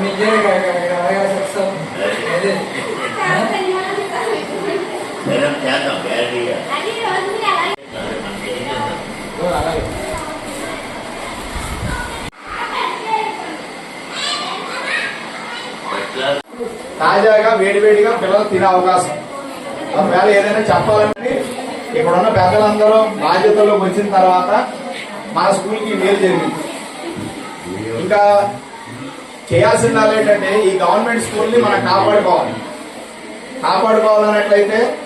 మరి నీకే అలాగే చెప్తాం అదే మేడం చేద్దాం గ్యారంటీగా మనకి ఏం అలాగే తాజాగా వేడివేడిగా పిల్లలు తినే అవకాశం. ఒకవేళ ఏదైనా చెప్పాలంటే ఇక్కడ ఉన్న పెద్దలందరూ బాధ్యతల్లోకి వచ్చిన తర్వాత మన స్కూల్కి మేలు జరిగింది. ఇంకా చేయాల్సింది ఏంటంటే ఈ గవర్నమెంట్ స్కూల్ని మనం కాపాడుకోవాలి. కాపాడుకోవాలన్నట్లయితే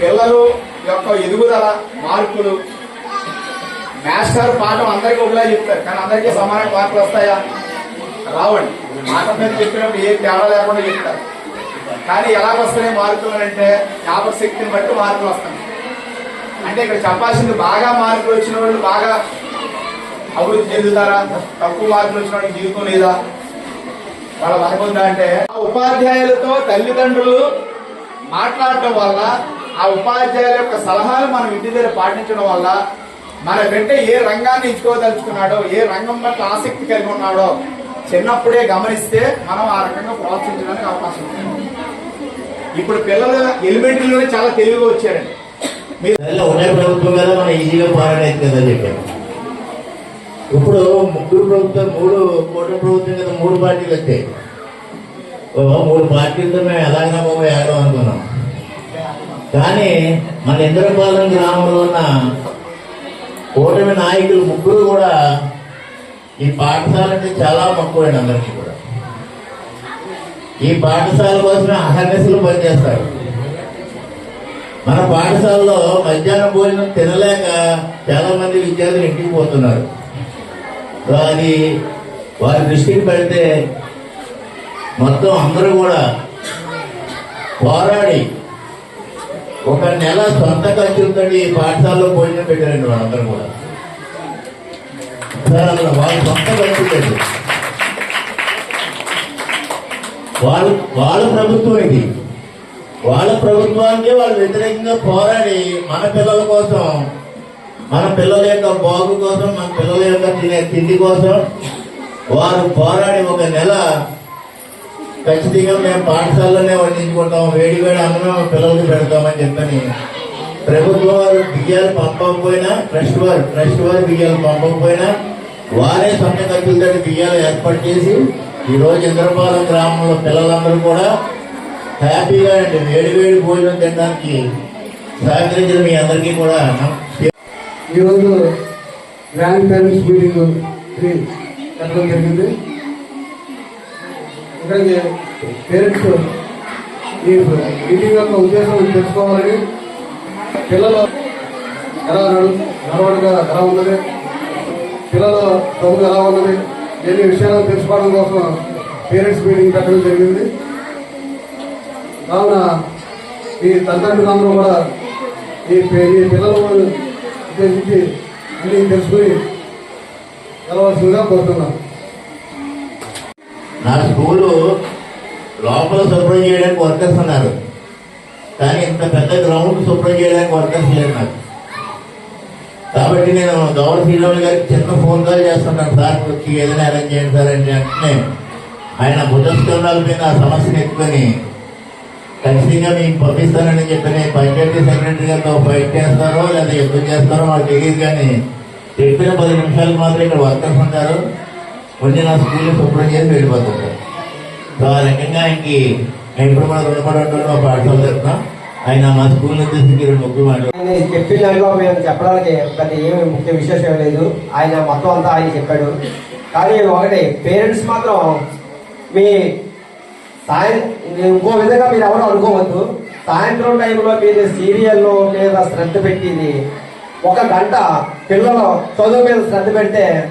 పిల్లలు యొక్క ఎదుగుదల మార్కులు మాస్టర్ పాఠం అందరికీ ఒకలా చెప్తారు. కానీ అందరికీ సమాన మార్కులు వస్తాయా? రావండి. మాట మీద చెప్పినప్పుడు ఏ తేడా లేకుండా చెప్తారు. కానీ ఎలా వస్తున్నాయి మార్కులు అంటే జ్ఞాపక శక్తిని బట్టి మార్కులు వస్తాయి. అంటే ఇక్కడ చెప్పాల్సింది బాగా మార్కులు వచ్చిన వాళ్ళు బాగా అభివృద్ధి చెందుతారా? తక్కువ మార్కులు వచ్చిన వాళ్ళకి జీవితం లేదా? వాళ్ళ అనుకుందా అంటే ఆ ఉపాధ్యాయులతో తల్లిదండ్రులు మాట్లాడటం వల్ల ఆ ఉపాధ్యాయుల యొక్క సలహాలు మనం ఇంటి దగ్గర పాటించడం వల్ల మన బిడ్డ ఏ రంగాన్ని ఎంచుకోదలుచుకున్నాడో ఏ రంగం పట్ల ఆసక్తి కలిగి ఉన్నాడో చిన్నప్పుడే గమనిస్తే మనం ఆ రకంగా ప్రోత్సహించడానికి అవకాశం ఉంటుంది ఇప్పుడు పిల్లలు ఎలిమెంటరీలోనే చాలా తెలివిగా వచ్చారండి. ప్రభుత్వం కదా మనం ఈజీగా పోరాడేది కదా చెప్పారు. ఇప్పుడు ముగ్గురు ప్రభుత్వం మూడు కోట ప్రభుత్వం కదా మూడు పార్టీలు వచ్చాయి. ఓ మూడు పార్టీలతో మేము ఎలాగైనా బాబు ఏడో అనుకున్నాం. కానీ మన ఇంద్రపాలెం గ్రామంలో ఉన్న కూటమి నాయకులు ముగ్గురు కూడా ఈ పాఠశాల అంటే చాలా మక్కువండి అందరికీ కూడా. ఈ పాఠశాల కోసమే అహర్నిశలు పనిచేస్తారు. మన పాఠశాలలో మధ్యాహ్నం భోజనం తినలేక చాలా మంది విద్యార్థులు ఇంటికి పోతున్నారు. అది వారి దృష్టికి పెడితే మొత్తం అందరూ కూడా పోరాడి ఒక నెల సొంత ఖర్చులతో ఈ పాఠశాలలో భోజనం పెట్టారండి వాళ్ళందరూ కూడా. సార్ అసలు వాళ్ళ సొంత ఖర్చు లేదు. వాళ్ళు వాళ్ళ ప్రభుత్వం ఇది. వాళ్ళ ప్రభుత్వానికి వాళ్ళు వ్యతిరేకంగా పోరాడి మన పిల్లల కోసం మన పిల్లల యొక్క బాగు కోసం మన పిల్లల యొక్క తినే తిండి కోసం వారు పోరాడి ఒక నెల ఖచ్చితంగా మేము పాఠశాలలోనే వండించుకుంటాం వేడి వేడి అన్నమే మా పిల్లలకి పెడతామని చెప్పని ప్రభుత్వం వారు బియ్యాలు పంపకపోయినా ట్రస్ట్ వారు ట్రస్ట్ వారు బియ్యాలు పంపకపోయినా వారే సొంత ఖర్చులతో బియ్యాలు ఏర్పాటు చేసి ఈరోజు ఇంద్రపాలెం గ్రామంలో పిల్లలందరూ కూడా హ్యాపీగా అండి వేడి వేడి భోజనం తినడానికి సహకరించిన మీ అందరికీ కూడా ఈరోజు గ్రాండ్ పేరెంట్స్ మీటింగ్ పెట్టడం జరిగింది. ఇక్కడికి పేరెంట్స్ ఈ మీటింగ్ యొక్క ఉద్దేశం తెలుసుకోవాలని పిల్లలు ఎలా నడు నడవడిగా ఎలా ఉన్నది పిల్లల చదువు ఎలా ఉన్నది ఎన్ని విషయాలు తెలుసుకోవడం కోసం పేరెంట్స్ మీటింగ్ పెట్టడం జరిగింది. కావున ఈ తల్లిదండ్రులందరూ కూడా ఈ ఈ పిల్లలు ఉద్దేశించి అన్ని తెలుసుకుని వెళ్ళవలసిందిగా కోరుతున్నాను నా స్కూలు లోపల శుభ్రం చేయడానికి వర్కర్స్ ఉన్నారు. కానీ ఇంత పెద్ద గ్రౌండ్ శుభ్రం చేయడానికి వర్కర్స్ లేరు నాకు. కాబట్టి నేను గౌరవ శ్రీరాములు గారికి చిన్న ఫోన్ కాల్ చేస్తున్నాను. సార్ వచ్చి ఏదైనా అరేంజ్ చేయండి సార్ అంటే ఆయన భుజస్కంధాల మీద ఆ సమస్యను ఎత్తుకొని ఖచ్చితంగా మీకు పంపిస్తానని చెప్పి పంచాయతీ సెక్రటరీ గారితో ఫైట్ చేస్తారో లేదా యుద్ధం చేస్తారో మాకు తెలియదు కానీ చెప్పిన పది నిమిషాలు మాత్రం ఇక్కడ వర్కర్స్ ఉంటారు. వచ్చి నా స్కూల్ శుభ్రం చేసి వెళ్ళిపోతుంటారు. సో ఆ రకంగా ఆయనకి ఇప్పుడు కూడా రుణపడి ఉంటాను మా పాఠశాల తరఫున ఆయన మా స్కూల్ నుంచి రెండు ముగ్గురు మాట్లాడు ఆయన చెప్పిన మేము చెప్పడానికి పెద్ద ఏమి ముఖ్య విశేషం లేదు. ఆయన మొత్తం అంతా ఆయన చెప్పాడు. కానీ ఒకటి పేరెంట్స్ మాత్రం మీ సాయం ఇంకో విధంగా మీరు ఎవరు అనుకోవద్దు. సాయంత్రం టైంలో మీరు సీరియల్లో మీద శ్రద్ధ పెట్టింది ఒక గంట పిల్లలు చదువు మీద శ్రద్ధ పెడితే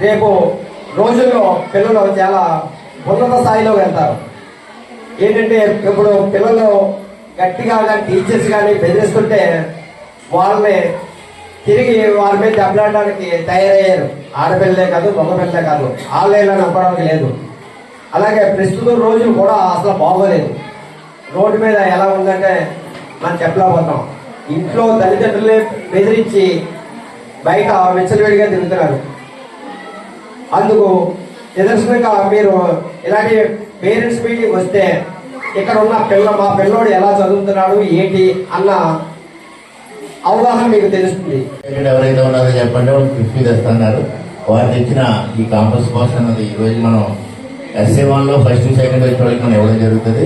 రేపు రోజుల్లో పిల్లలు చాలా ఉన్నత స్థాయిలో వెళ్తారు. ఏంటంటే ఇప్పుడు పిల్లలు గట్టిగా కానీ టీచర్స్ కానీ బెదిరిస్తుంటే వాళ్ళని తిరిగి వాళ్ళ మీద దెబ్బలాడడానికి తయారయ్యారు. ఆడపిల్లలే కాదు మగపిల్లలే కాదు. ఆన్లైన్లో నమ్మడానికి లేదు. అలాగే ప్రస్తుతం రోజులు కూడా అసలు బాగోలేదు. రోడ్డు మీద ఎలా ఉందంటే మనం చెప్పలేకపోతాం ఇంట్లో తల్లిదండ్రులే బెదిరించి బయట విచ్చలవిడిగా తిరుగుతున్నారు. అందుకు నిదర్శనంగా మీరు ఇలాంటి పేరెంట్స్ మీటింగ్ వస్తే ఇక్కడ ఉన్న పిల్ల మా పిల్లోడు ఎలా చదువుతున్నాడు ఏంటి అన్న అవగాహన మీకు తెలుస్తుంది. ఎవరైతే ఉన్నారో చెప్పండి వాళ్ళు ఫిఫ్టీ తెస్తున్నారు. వారికి ఇచ్చిన ఈ కాంపస్ బాక్స్ అన్నది ఈ రోజు మనం ఎస్ఏ వన్లో ఫస్ట్ సెకండ్ వచ్చే వాళ్ళకి మనం ఇవ్వడం జరుగుతుంది.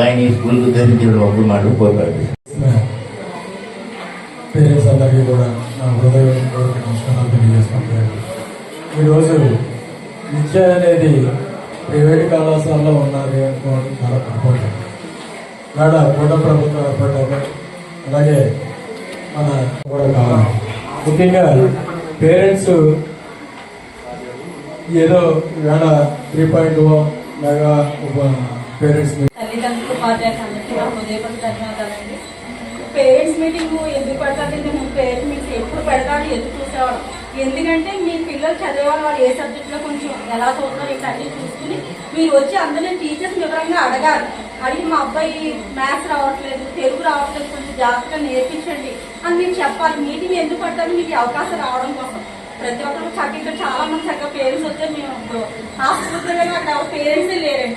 ఆయన ఈ స్కూల్ ఉద్దేశించి ఒప్పుడు మాట కోరుతాడు. పేరెంట్స్ అందరికీ కూడా నా హృదయపూర్వక నమస్కారాలు తెలియజేసుకుంటాను ఈరోజు విద్య అనేది ప్రైవేట్ కళాశాలలో ఉన్నది అనుకోవడం చాలా పొరపాటు. నాడ కూట ప్రభుత్వం ఏర్పడ్డాక అలాగే మన కూడా కావాలి. ముఖ్యంగా పేరెంట్స్ ఏదో వేళ త్రీ పాయింట్ లాగా పేరెంట్స్ తల్లిదండ్రులు ఉపాధ్యాయులు అందరికీ నా హృదయపూర్వక ధన్యవాదాలండి. పేరెంట్స్ మీటింగ్ ఎందుకు పెడతారంటే మేము పేరెంట్స్ మీటింగ్ ఎప్పుడు పెడతాడు ఎందుకు చూసేవాడు ఎందుకంటే మీ పిల్లలు చదివేవాళ్ళు వాళ్ళు ఏ సబ్జెక్ట్లో కొంచెం ఎలా చదువుతున్నారు ఏంటి చూసుకుని మీరు వచ్చి అందరినీ టీచర్స్ వివరంగా అడగాలి. అడిగి మా అబ్బాయి మ్యాథ్స్ రావట్లేదు తెలుగు రావట్లేదు కొంచెం జాగ్రత్తగా నేర్పించండి అని మీరు చెప్పాలి. మీటింగ్ ఎందుకు పెడతారు? మీకు అవకాశం రావడం కోసం. ప్రతి ఒక్కరు చక్కగా చాలా మంది చక్కగా పేరెంట్స్ వస్తే మేము ఇప్పుడు హాస్పిటల్ అక్కడ పేరెంట్సే లేరండి.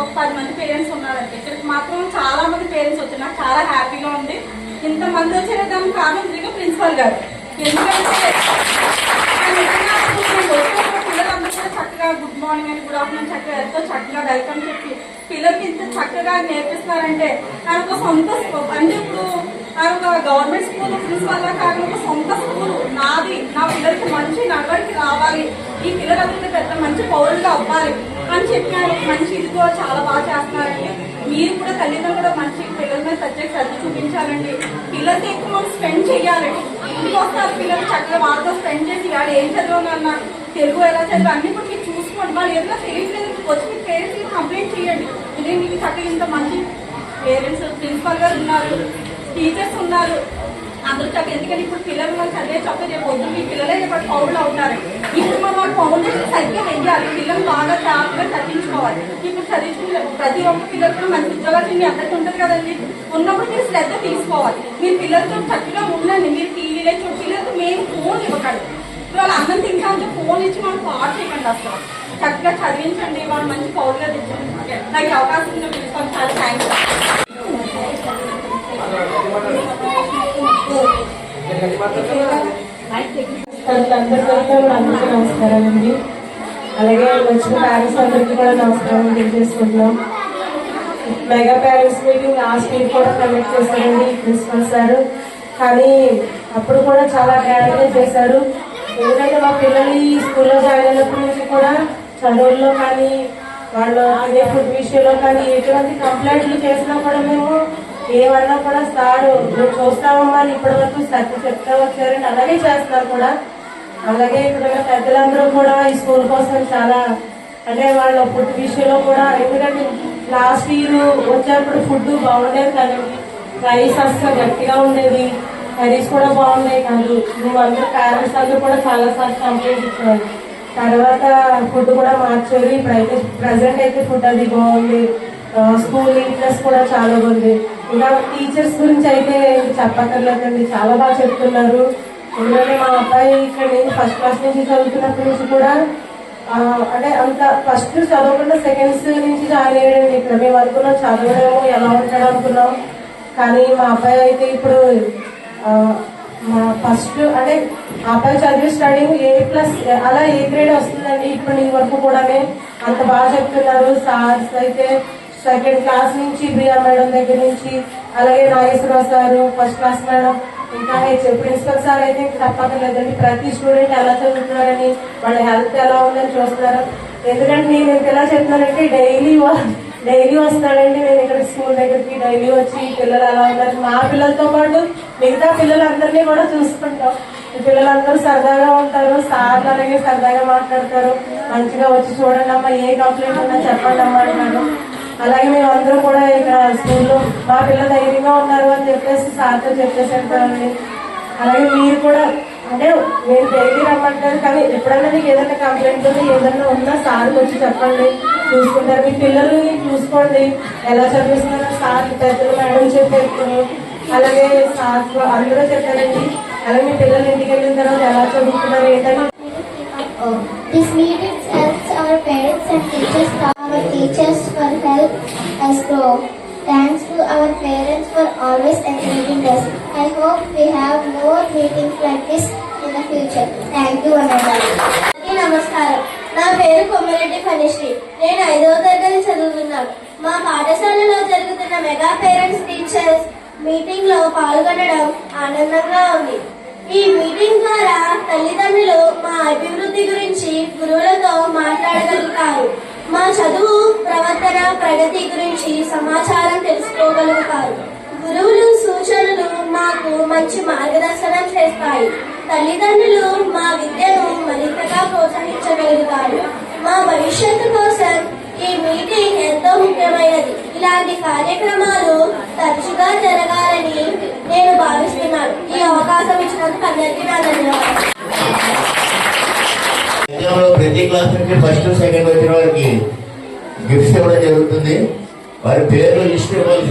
ఒక పది మంది పేరెంట్స్ ఉన్నారండి. ఇక్కడికి మాత్రం చాలా మంది పేరెంట్స్ వచ్చారు. నాకు చాలా హ్యాపీగా ఉంది. ఇంతమంది వచ్చారు దానికి కారణం తిరిగి ప్రిన్సిపల్ గారు. ఎందుకంటే పిల్లలందరూ చక్కగా గుడ్ మార్నింగ్ అని గుడ్ ఆఫ్టర్నూన్ చక్కగా ఎంతో చక్కగా వెల్కమ్ చెప్పి పిల్లలకి ఇంత చక్కగా నేర్పిస్తున్నారంటే నాకు సొంత అంటే ఇప్పుడు ఆయన ఒక గవర్నమెంట్ స్కూల్ ప్రిన్సిపల్ లా ఒక సొంత స్కూల్. నాది. నా పిల్లలకి మంచి నడవడికి రావాలి. ఈ పిల్లలందరికీ పెద్ద మంచి పౌరులుగా అవ్వాలి అని చెప్పారు. మంచి ఇది కూడా చాలా బాగా చేస్తున్నారండి. మీరు కూడా తల్లిదండ్రులు కూడా మంచి పిల్లల మీద సబ్జెక్ట్ శ్రద్ధ చూపించాలండి. పిల్లలతో ఎక్కువ మనం స్పెండ్ చేయాలండి ఇంటికి వస్తారు పిల్లలు చక్కగా వాళ్ళతో స్పెండ్ చేసి వాడు ఏం చదవగలన్నా తెలుగు ఎలా చదివి అన్ని కూడా మీరు చూసుకోండి. వాళ్ళు ఏదైనా తెలియట్లేదు వచ్చి మీ పేరెంట్స్ కంప్లైంట్ చేయండి. ఇదే మీకు చక్కగా ఇంత మంచి పేరెంట్స్ ప్రిన్సిపల్ గారు ఉన్నారు. టీచర్స్ ఉన్నారు. అందరూ చక్కగా ఎందుకంటే ఇప్పుడు పిల్లలు మనం చదివే చక్కగా రేపు పొద్దున్న మీ పిల్లలే రేపటి పౌరులు అవుతారు. ఇప్పుడు మనం వాళ్ళు పౌరులు సరిగ్గా వెయ్యాలి. పిల్లలు బాగా జాగ్రత్తగా చదివించుకోవాలి. ఇప్పుడు చదివించుకునే ప్రతి ఒక్క పిల్లలు కూడా మంచి ఉద్యోగాలు మీ అందరికీ ఉంటుంది కదండి. ఉన్నప్పుడు మీరు శ్రద్ధ తీసుకోవాలి. మీరు పిల్లలతో చక్కగా ఉండండి. మీరు టీవీలో చూసి పిల్లలతో మేము ఫోన్ ఇవ్వకండి. వాళ్ళు అన్నం తింటా అంటే ఫోన్ ఇచ్చి మనం పాడు చేయకండి అసలు. చక్కగా చదివించండి. వాళ్ళు మంచి పౌరులు తెచ్చండి నాకు అవకాశం ఉంది ప్రిన్సిపల్ చాలా థ్యాంక్స్ అందరికీ నమస్కారం అండి అలాగే వచ్చిన పేరెంట్స్ అందరికీ కూడా నమస్కారం తెలియజేసుకుంటున్నాం. Mega parents meeting last week కూడా కండక్ట్ చేశారండి ప్రిన్సిపల్ సార్. కానీ అప్పుడు కూడా చాలా గ్రాండ్గా చేశారు. ఎందుకంటే మా పిల్లలు ఈ స్కూల్లో జాయిన్ అయినప్పటి నుంచి కూడా చదువుల్లో కానీ వాళ్ళు అదే ఫుడ్ విషయంలో కానీ ఎటువంటి కంప్లైంట్లు చేసినా కూడా మేము ఏమన్నా కూడా సార్ మేము చూస్తామమ్మా అని ఇప్పటి వరకు శ్రద్ధ చెప్తా వచ్చారండి అలాగే చేస్తున్నారు కూడా. అలాగే ఇక్కడ ఉన్న పెద్దలందరూ కూడా ఈ స్కూల్ కోసం చాలా అంటే వాళ్ళ ఫుడ్ విషయంలో కూడా ఎందుకంటే లాస్ట్ ఇయర్ వచ్చేప్పుడు ఫుడ్ బాగుండేది కదండి రైస్ అసలు గట్టిగా ఉండేది కర్రీస్ కూడా బాగున్నాయి కాదు. మేమందరూ పేరెంట్స్ అందరూ కూడా చాలా సార్లు కంప్లైంట్ ఇచ్చారు. తర్వాత ఫుడ్ కూడా మార్చారు ఇప్పుడైతే ప్రజెంట్ అయితే ఫుడ్ అది బాగుంది. స్కూల్ నీట్నెస్ కూడా చాలా బాగుంది ఇంకా టీచర్స్ గురించి అయితే చెప్పక్కర్లేదండి. చాలా బాగా చెప్తున్నారు. ఎందుకంటే మా అబ్బాయి ఇక్కడ నేను ఫస్ట్ క్లాస్ నుంచి చదువుతున్నప్పటి నుంచి కూడా అంటే అంత ఫస్ట్ చదవకుండా సెకండ్స్ నుంచి జాయిన్ అయ్యాడండి. ఇక్కడ మేము అనుకున్నాం చదవడము ఎలా ఉంటాడు అనుకున్నాం. కానీ మా అబ్బాయి అయితే ఇప్పుడు మా ఫస్ట్ అంటే మా అబ్బాయి చదివే స్టడీ ఏ ప్లస్ అలా ఏ గ్రేడ్ వస్తుందండి. ఇప్పుడు ఈ వరకు కూడానే అంత బాగా చెప్తున్నారు. సార్స్ అయితే సెకండ్ క్లాస్ నుంచి ప్రియా మేడం దగ్గర నుంచి అలాగే Nageswararao sir first class madam ఇంకా హెచ్ ప్రిన్సిపల్ సార్ అయితే తప్పక తప్పకలేదండి ప్రతి స్టూడెంట్ ఎలా చదువుతున్నారని వాళ్ళ హెల్త్ ఎలా ఉందని చూస్తున్నారు. ఎందుకంటే నేను ఇంత ఎలా చెప్తున్నానంటే డైలీ డైలీ వస్తాడండి నేను ఇక్కడ స్కూల్ దగ్గరికి డైలీ వచ్చి పిల్లలు ఎలా ఉన్నారు. మా పిల్లలతో పాటు మిగతా పిల్లలందరినీ కూడా చూసుకుంటాం. పిల్లలందరూ సరదాగా ఉంటారు. సార్లు అలాగే సరదాగా మాట్లాడతారు. మంచిగా వచ్చి చూడండి అమ్మా ఏ కంప్లైంట్ ఉన్నా చెప్పండి అమ్మా అంటారు. అలాగే మేమందరూ కూడా ఇక్కడ స్కూల్లో మా పిల్లలు ధైర్యంగా ఉన్నారు అని చెప్పేసి సార్తో చెప్పేసి వెళ్తామండి అలాగే మీరు కూడా అంటే నేను డైలీ రమ్మంటారు కానీ ఎప్పుడైనా మీకు ఏదైనా కంప్లైంట్ ఉంది ఏదైనా ఉన్నా సార్కి వచ్చి చెప్పండి చూసుకుంటారు. మీ పిల్లల్ని చూసుకోండి. ఎలా చదివిస్తున్నారో సార్ పెద్దలు మేడం చెప్పారు అలాగే సార్ అందరూ చెప్పారండి. అలాగే మీ పిల్లలు ఇంటికి వెళ్ళిన తర్వాత ఎలా చదువుతున్నారు ఏంటని. Our parents and teachers, our teachers for help us grow. Thanks to our parents for always encouraging us. I hope we have more meetings like this in the future. Thank you, Ananda. నమస్కారం నా పేరు కొమ్మిరెడ్డి ఫణిశ్రీ నేను ఐదవ తరగతి చదువుతున్నాను మా పాఠశాలలో జరుగుతున్న మెగా పేరెంట్స్ టీచర్స్ మీటింగ్లో పాల్గొనడం ఆనందంగా ఉంది ఈ మీటింగ్ ద్వారా తల్లిదండ్రులు మా అభివృద్ధి గురించి గురువులతో మాట్లాడగలుగుతారు. మా చదువు ప్రవర్తన ప్రగతి గురించి సమాచారం తెలుసుకోగలుగుతారు. గురువులు సూచనలు మాకు మంచి మార్గదర్శనం చేస్తాయి. తల్లిదండ్రులు మా విద్యను మరింతగా ప్రోత్సహించగలుగుతారు. మా భవిష్యత్తు కోసం ఈ మీటింగ్ ఎంతో ముఖ్యమైనది. ఇలాంటి కార్యక్రమాలు తరచుగా జరగాలని నేను భావిస్తున్నాను. ఈ అవకాశం ఇచ్చినందుకు అందరికీ నా ధన్యవాదాలు. ప్రతి క్లాస్ నుంచి ఫస్ట్ సెకండ్ వచ్చిన వారికి గిఫ్ట్స్ ఇవ్వడం జరుగుతుంది. వారి పేర్లు లిస్ట్ ఇవ్వాలి.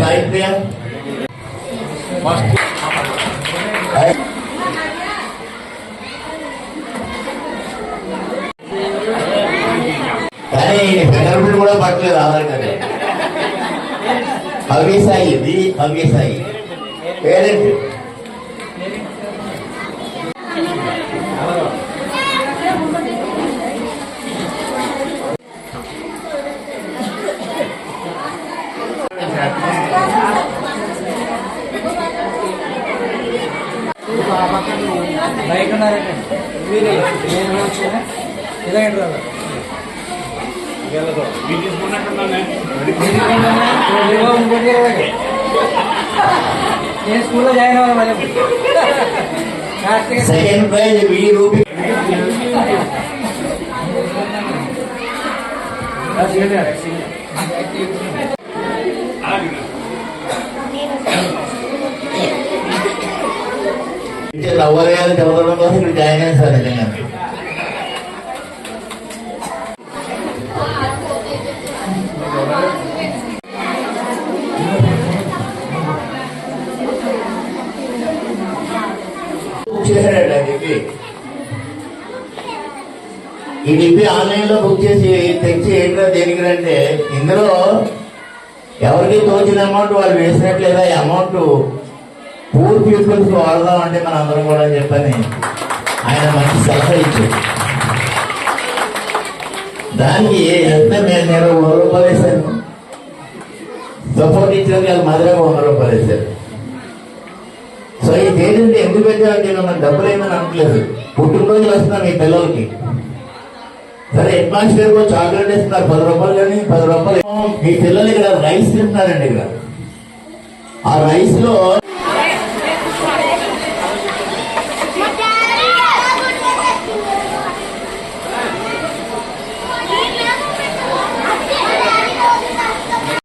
பாட்டில் Aadhaar card Bhavyasai V Bhavyasai parent Karthika second prize వెయ్యి రూపాయలు నవ్వలేదు చదవడం కోసం ఇక్కడ జాయిన్ బుక్ చేశాడట ఆ ఈ డిగ్రీ ఆన్లైన్లో బుక్ చేసి తెచ్చి ఏంటో దేనికి అంటే ఇందులో ఎవరికి తోచిన అమౌంట్ వాళ్ళు వేసినట్లేదా? ఈ అమౌంట్ పూర్ పీపుల్స్ వాడదాం అంటే మన అందరం కూడా చెప్పని ఆయన మంచి సలహా ఇచ్చారు దానికి ఎంత నేను నేను వంద రూపాయలు వేశాను సపోర్ట్ ఇచ్చినందుకు వాళ్ళు మధురగా వంద రూపాయలు వేశారు ఈ ఎందుకు పెట్టాలంటే మనం డబ్బులు ఏమని అనట్లేదు పుట్టినరోజులు వస్తున్నారు మీ పిల్లలకి. సరే హెడ్ మాస్టర్ చాక్లెట్ ఇస్తున్నారు. పది రూపాయలు కానీ పది రూపాయలు. మీ పిల్లలు ఇక్కడ రైస్ తింటున్నారండి ఇక్కడ. ఆ రైస్లో